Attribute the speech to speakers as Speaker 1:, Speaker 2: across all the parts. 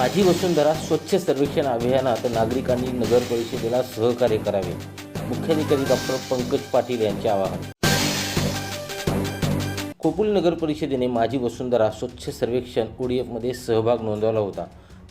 Speaker 1: माझी वसुंधरा स्वच्छ सर्वेक्षण अभियानात नागरिकांनी नगर परिषदेला सहकार्य करावे. मुख्याधिकारी डॉक्टर पंकज पाटील यांचे आवाहन. कोपुल नगर परिषदेने माझी वसुंधरा स्वच्छ सर्वेक्षण ओडीएफमध्ये सहभाग नोंदवला होता.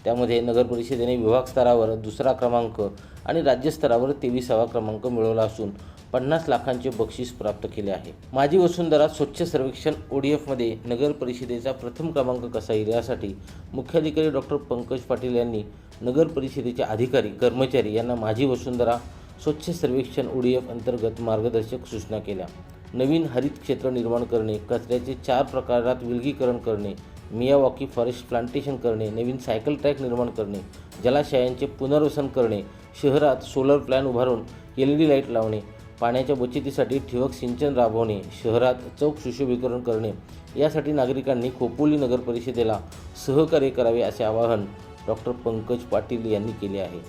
Speaker 1: त्यामध्ये नगर परिषदेने विभाग स्तरावर दुसरा क्रमांक आणि राज्यस्तरावर तेविसावा क्रमांक मिळवला असून पन्नास लाखांचे बक्षीस प्राप्त केले आहे. माझी वसुंधरा स्वच्छ सर्वेक्षण ओडीएफमध्ये नगर परिषदेचा प्रथम क्रमांक कसा येईल यासाठी मुख्याधिकारी डॉक्टर पंकज पाटील यांनी नगर परिषदेचे अधिकारी कर्मचारी यांना माझी वसुंधरा स्वच्छ सर्वेक्षण ओडीएफ अंतर्गत मार्गदर्शक सूचना केल्या. नवीन हरित क्षेत्र निर्माण करणे कचऱ्याचे चार प्रकारात विलगीकरण करणे मियावॉकी फॉरेस्ट प्लांटेशन करणे नवीन सायकल ट्रॅक निर्माण करणे जलाशयांचे पुनर्वसन करणे शहरात सोलर प्लॅन उभारून एल ई डी लाइट लावणे पाण्याच्या बचतीसाठी ठिबक सिंचन राबवणे शहरात चौक सुशोभीकरण करणे यासाठी नागरिकांनी खोपोली नगर परिषदेला सहकार्य करावे असे आवाहन डॉक्टर पंकज पाटील यांनी केले आहे.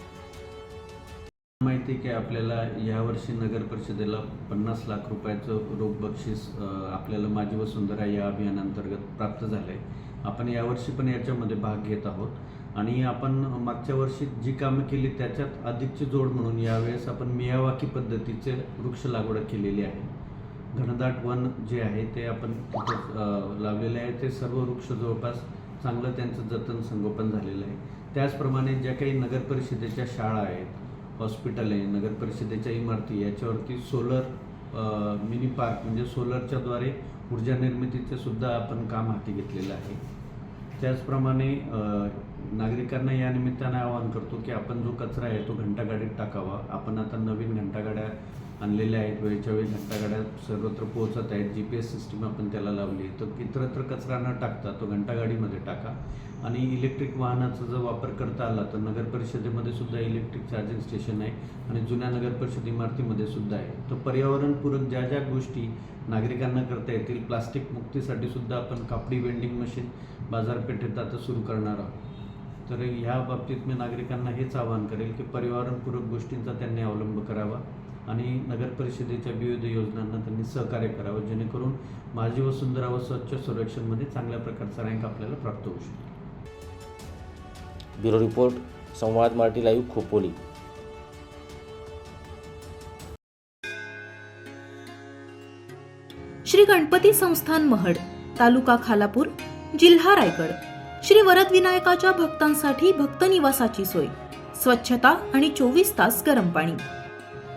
Speaker 2: माहिती आहे की आपल्याला यावर्षी नगर परिषदेला पन्नास लाख रुपयाचं रोख बक्षीस आपल्याला माझी वसुंधरा या अभियानांतर्गत प्राप्त झालं आहे आपण यावर्षी पण याच्यामध्ये भाग घेत आहोत. आणि आपण मागच्या वर्षी जी कामं केली त्याच्यात अधिकची जोड म्हणून यावेळेस आपण मियावाकी पद्धतीचे वृक्ष लागवड केलेली आहे. घनदाट वन जे आहे ते आपण लावलेले आहे. ते सर्व वृक्ष जवळपास चांगलं त्यांचं जतन संगोपन झालेलं आहे. त्याचप्रमाणे ज्या काही नगर परिषदेच्या शाळा आहेत हॉस्पिटल आहे नगर परिषदेच्या इमारती याच्यावरती सोलर मिनी पार्क म्हणजे सोलरच्याद्वारे ऊर्जा निर्मितीचे सुद्धा आपण काम हाती घेतलेलं आहे. त्याचप्रमाणे नागरिकांना या निमित्ताने आवाहन करतो की आपण जो कचरा आहे तो घंटागाडीत टाकावा. आपण आता नवीन घंटागाड्या आणलेले आहेत वेळच्या वेळी घंटागाड्या सर्वत्र पोहोचत आहेत. जी पी एस सिस्टीम आपण त्याला लावली आहे. तर इतरत्र कचरा न टाकता तो घंटागाडीमध्ये टाका. आणि इलेक्ट्रिक वाहनाचा जर वापर करता आला तर नगर परिषदेमध्ये सुद्धा इलेक्ट्रिक चार्जिंग स्टेशन आहे आणि जुन्या नगर परिषद इमारतीमध्ये सुद्धा आहे. तर पर्यावरणपूरक ज्या ज्या गोष्टी नागरिकांना करता येतील प्लास्टिक मुक्तीसाठी सुद्धा आपण कापडी वेंडिंग मशीन बाजारपेठेत आता सुरू करणार आहोत. तर ह्या बाबतीत मी नागरिकांना हेच आवाहन करेल की पर्यावरणपूरक गोष्टींचा त्यांनी अवलंब करावा. आणि नगर परिषदेच्या विविध योजनांना त्यांनी सहकार्य करावं जेणेकरून माझी वसुंधरा व स्वच्छ सर्वेक्षणमध्ये चांगल्या प्रकारचा रँक आपल्याला प्राप्त होऊ शकतो.
Speaker 1: ब्युरो रिपोर्ट संवाद मराठी लाईव्ह खोपोली.
Speaker 3: श्री गणपती संस्थान महड तालुका खालापूर जिल्हा रायगड. श्री वरद विनायकाच्या भक्तांसाठी भक्त निवासाची सोय. स्वच्छता आणि चोवीस तास गरम पाणी.